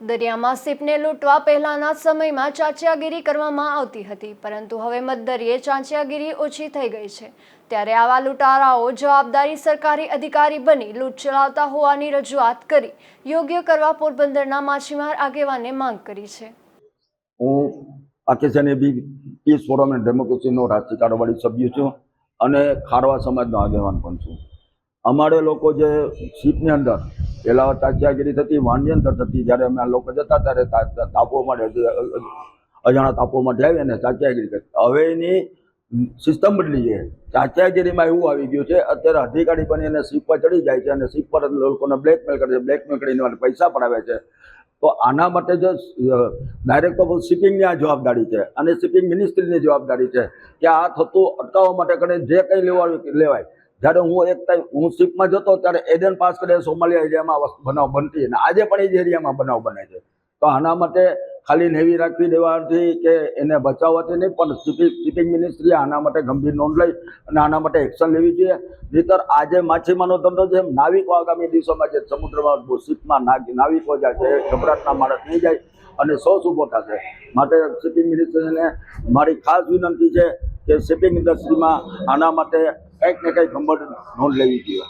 દરિયામાં સીપને લૂંટવા પહેલાના સમયમાં ચાંચિયાગીરી કરવામાં આવતી હતી, પરંતુ હવે મધદરિયે ચાંચિયાગીરી ઓછી થઈ ગઈ છે. ત્યારે આવા લૂંટારાઓ જવાબદારી સરકારી અધિકારી બની લૂંટ ચલાવતા હોવાની રજૂઆત કરી યોગ્ય કરવા પોરબંદરના માછીમાર આગેવાને માંગ કરી છે. હું પાકિસ્તાની બી પીસ ફોરમ એન્ડ ડેમોક્રેસીનો રાજકીય કારોબારી સભ્ય છું અને ખારવા સમાજનો આગેવાન પણ છું. અમારે લોકો જે શીપની અંદર પહેલાં ચાચિયાગીરી થતી વાણની થતી, જ્યારે અમે આ લોકો જતા ત્યારે તા- તા- તાપો માટે અજાણા તાપો માટે આવી અને ચાચિયાગીરી કરતા હવે એની સિસ્ટમ બદલી છે. ચાચિયાગીરીમાં એવું આવી ગયું છે, અત્યારે અધિકારી બની અને શીપ પર ચડી જાય છે અને શીપ પર લોકોને બ્લેકમેલ કરે છે બ્લેકમેલ કરીને પૈસા પડાવે છે. તો આના માટે જો ડાયરેક્ટ ઓફ શિપિંગની આ જવાબદારી છે અને શિપિંગ મિનિસ્ટ્રીની જવાબદારી છે કે આ થતું અટકાવવા માટે કરીને જે કંઈ લેવાનું લેવાય જ્યારે હું એક ટાઈમ હું શિપમાં જતો ત્યારે એડન પાસ કરીને સોમાલિયા એરિયામાં બનાવ બનતી અને આજે પણ એ જ એરિયામાં બનાવ બને છે. તો આના માટે ખાલી નેવી રાખવી દેવાથી કે એને બચાવવાથી નહીં, પણ શિપિંગ શિપિંગ મિનિસ્ટ્રીએ આના માટે ગંભીર નોંધ લઈ અને આના માટે એક્શન લેવી જોઈએ. નહીતર આજે માછીમારનો ધંધો છે નાવિકો આગામી દિવસોમાં જે સમુદ્રમાં શિપમાં નાવિકો જાય છે, ગભરાટના માણસ નહીં જાય અને સો ઊભો થશે માટે શિપિંગ મિનિસ્ટ્રીને મારી ખાસ વિનંતી છે કે શિપિંગ ઇન્ડસ્ટ્રીમાં આના માટે કંઈક ને કંઈક ગંભીર નોંધ લેવી જોઈએ.